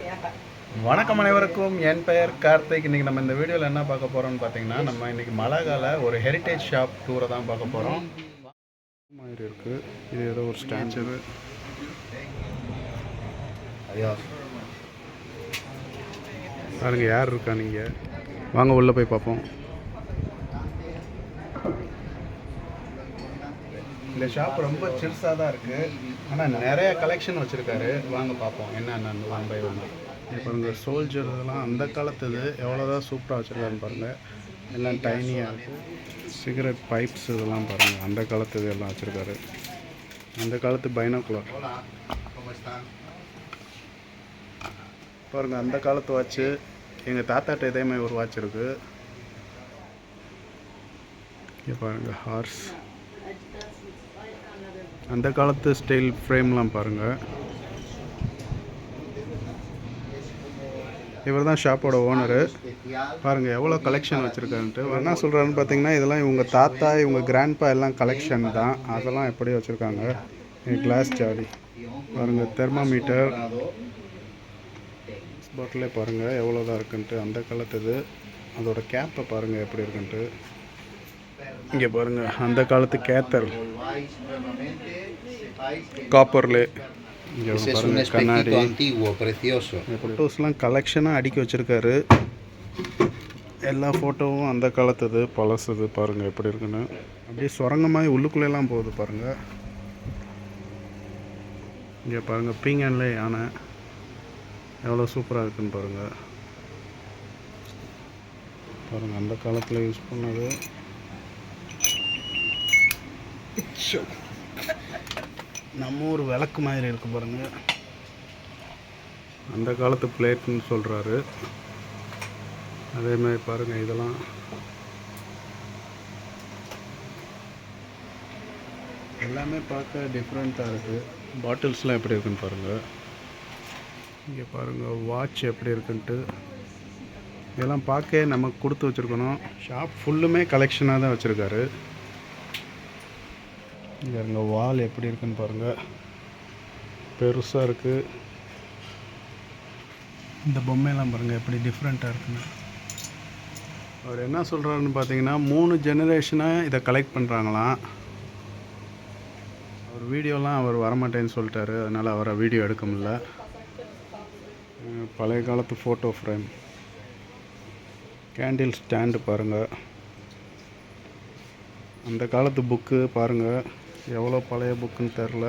வணக்கம் அனைவருக்கும். என் பெயர் கார்த்திக். இன்றைக்கி நம்ம இந்த வீடியோவில் என்ன பார்க்க போகிறோம்னு பார்த்தீங்கன்னா நம்ம இன்றைக்கி மலைகால ஒரு ஹெரிட்டேஜ் ஷாப் டூரை தான் பார்க்க போகிறோம் மாதிரி இருக்குது இது ஏதோ ஒரு ஸ்டாச்சு பாருங்க யார் இருக்கா நீங்கள் வாங்க உள்ளே போய் பார்ப்போம். இந்த ஷாப் ரொம்ப சிறுசாக தான் இருக்குது ஆனால் நிறைய கலெக்ஷன் வச்சுருக்காரு. வாங்க பார்ப்போம் என்னென்ன ஒன் பை ஒன் இப்போ இந்த சோல்ஜர் இதெல்லாம் அந்த காலத்துது எவ்வளோதான் சூப்பராக வச்சுருக்காருன்னு பாருங்கள் எல்லாம் டைனியாக இருக்குது சிகரெட் பைப்ஸ் இதெல்லாம் பாருங்கள் அந்த காலத்துது எல்லாம் வச்சுருக்காரு. அந்த காலத்து பைனோக்குலர் பாருங்கள் அந்த காலத்து வாட்ச்சு எங்கள் தாத்தாட்ட இதே மாதிரி ஒரு வாட்ச் இருக்குது இங்கே பாருங்கள் ஹார்ஸ் அந்த காலத்து ஸ்டைல் ஃப்ரேம்லாம் பாருங்கள் இவர் தான் ஷாப்போட ஓனரு பாருங்கள் எவ்வளோ கலெக்ஷன் வச்சுருக்காருன்ட்டு. என்ன சொல்கிறாருன்னு பார்த்தீங்கன்னா இதெல்லாம் இவங்க தாத்தா இவங்க கிராண்ட்பா எல்லாம் கலெக்ஷன் தான். அதெல்லாம் எப்படி வச்சுருக்காங்க? கிளாஸ் ஜாடி. பாருங்கள் தெர்மாமீட்டர் பாட்டிலே பாருங்கள் எவ்வளோ தான் இருக்குன்ட்டு. அந்த காலத்துது அதோட கேப்பை பாருங்கள் எப்படி இருக்குன்ட்டு. இங்கே பாருங்கள் அந்த காலத்து கேத்தர் காப்பர்லே. கண்ணாடி. ஃபோட்டோஸ்லாம் கலெக்ஷனாக அடுக்கி வச்சுருக்காரு. எல்லா ஃபோட்டோவும் அந்த காலத்துது பழசுது பாருங்கள் எப்படி இருக்குன்னு. அப்படியே சுரங்க மாதிரி உள்ளுக்குள்ளேலாம் போகுது பாருங்கள் இங்கே பாருங்கள் பீங்கன்லே யானை. எவ்வளோ சூப்பராக இருக்குன்னு பாருங்கள் பாருங்கள் அந்த காலத்தில் யூஸ் பண்ணது. நம்ம ஊர் விளக்கு மாதிரி இருக்கு பாருங்க. அந்த காலத்து பிளேட்னு சொல்கிறாரு அதே மாதிரி பாருங்க இதெல்லாம். எல்லாமே பார்க்க டிஃப்ரெண்ட்டாக இருக்குது பாட்டில்ஸ்லாம் எப்படி இருக்குன்னு பாருங்கள் இங்கே பாருங்கள் வாட்ச் எப்படி இருக்குன்ட்டு. இதெல்லாம் பார்க்க நமக்கு கொடுத்து வச்சுருக்கணும். ஷாப் ஃபுல்லுமே கலெக்ஷனாக தான் வச்சுருக்காரு. இங்கே இருங்க வால் எப்படி இருக்குன்னு பாருங்கள் பெருசாக இருக்குது இந்த பொம்மையெல்லாம் பாருங்கள் எப்படி டிஃப்ரெண்ட்டாக இருக்குன்னு. அவர் என்ன சொல்கிறாருன்னு பார்த்தீங்கன்னா மூணு ஜெனரேஷனாக இதை கலெக்ட் பண்ணுறாங்களாம் அவர் வீடியோலாம் அவர் வரமாட்டேன்னு சொல்லிட்டாரு. அதனால் அவரை வீடியோ எடுக்க முடியல. பழைய காலத்து ஃபோட்டோ ஃப்ரேம் கேண்டில் ஸ்டாண்டு பாருங்கள் அந்த காலத்து புக்கு பாருங்கள் எவ்வளோ பழைய புக்குன்னு தெரில.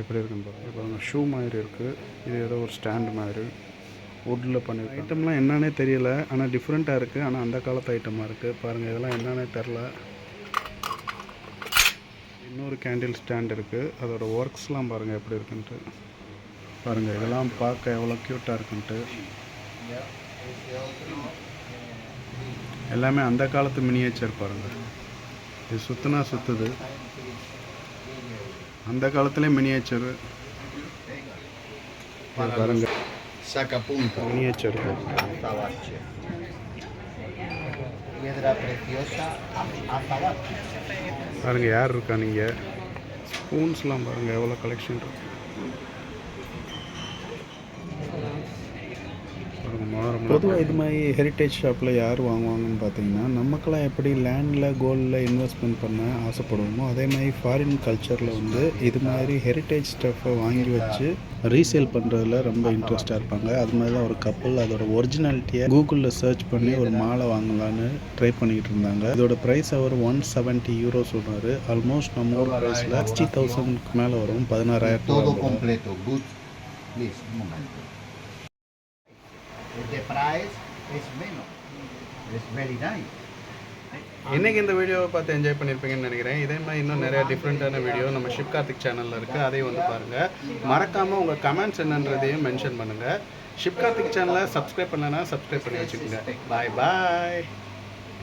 எப்படி இருக்குன்னு பாருங்க. பாருங்கள் ஷூ மாதிரி இருக்குது இது ஏதோ ஒரு ஸ்டாண்ட் மாதிரி. வுட்டில் பண்ணியிருக்க ஐட்டம்லாம் என்னன்னே தெரியல. ஆனால் டிஃப்ரெண்ட்டாக இருக்குது ஆனால் அந்த காலத்து ஐட்டமாக இருக்குது பாருங்கள் இதெல்லாம் என்னன்னே தெரில. இன்னொரு கேண்டில் ஸ்டாண்ட் இருக்குது அதோட ஒர்க்ஸ்லாம் பாருங்கள் எப்படி இருக்குன்ட்டு. பாருங்கள் இதெல்லாம் பார்க்க எவ்வளோ க்யூட்டாக இருக்குன்ட்டு. எல்லாமே அந்த காலத்து மினியேச்சர் பாருங்கள் இது சுற்றுனா சுற்றுது அந்த காலத்துலேயே மினியேச்சர். பாருங்க. மினியேச்சர். Azabache. பாருங்க யார் இருக்கா நீங்கள் ஸ்பூன்ஸ்லாம் பாருங்கள் எவ்வளோ கலெக்ஷன் இருக்கு. பொதுவாக இது மாதிரி ஹெரிட்டேஜ் ஷாப்பில் யார் வாங்குவாங்கன்னு பார்த்தீங்கன்னா நமக்கெல்லாம் எப்படி லேண்டில் கோல்டில் இன்வெஸ்ட்மெண்ட் பண்ண ஆசைப்படுவோமோ அதே மாதிரி ஃபாரின் கல்ச்சரில் வந்து இது மாதிரி ஹெரிட்டேஜ் ஸ்டஃப்பை வாங்கி வச்சு ரீசேல் பண்ணுறதுல ரொம்ப இன்ட்ரெஸ்டாக இருப்பாங்க. அது மாதிரி தான் ஒரு கப்பல் அதோட ஒரிஜினாலிட்டியை கூகுளில் சர்ச் பண்ணி ஒரு மாலை வாங்கலான்னு ட்ரை பண்ணிக்கிட்டு இருந்தாங்க. இதோட ப்ரைஸ் அவர் ஒன் செவன்ட்டி யூரோ சொன்னார் ஆல்மோஸ்ட் நம்ம ஊர் ப்ரைஸில் சிக்ஸ்டி தௌசண்ட்க்கு மேலே வரும். பதினாறாயிரம் Todo price is minimum, it's very nice. இன்னைக்கு இந்த வீடியோவை பார்த்து என்ஜாய் பண்ணியிருப்பீங்கன்னு நினைக்கிறேன். இதே மாதிரி இன்னும் நிறைய டிஃப்ரெண்ட்டான வீடியோ நம்ம ஷிப் கார்த்திக் சேனலில் இருக்குது அதையும் வந்து பாருங்கள் மறக்காமல் உங்கள் கமெண்ட்ஸ் என்னன்றதையும் மென்ஷன் பண்ணுங்கள் ஷிப் கார்த்திக் சேனலை சப்ஸ்கிரைப் பண்ணலைன்னா சப்ஸ்கிரைப் பண்ணி வச்சுக்கோங்க. பாய் பாய்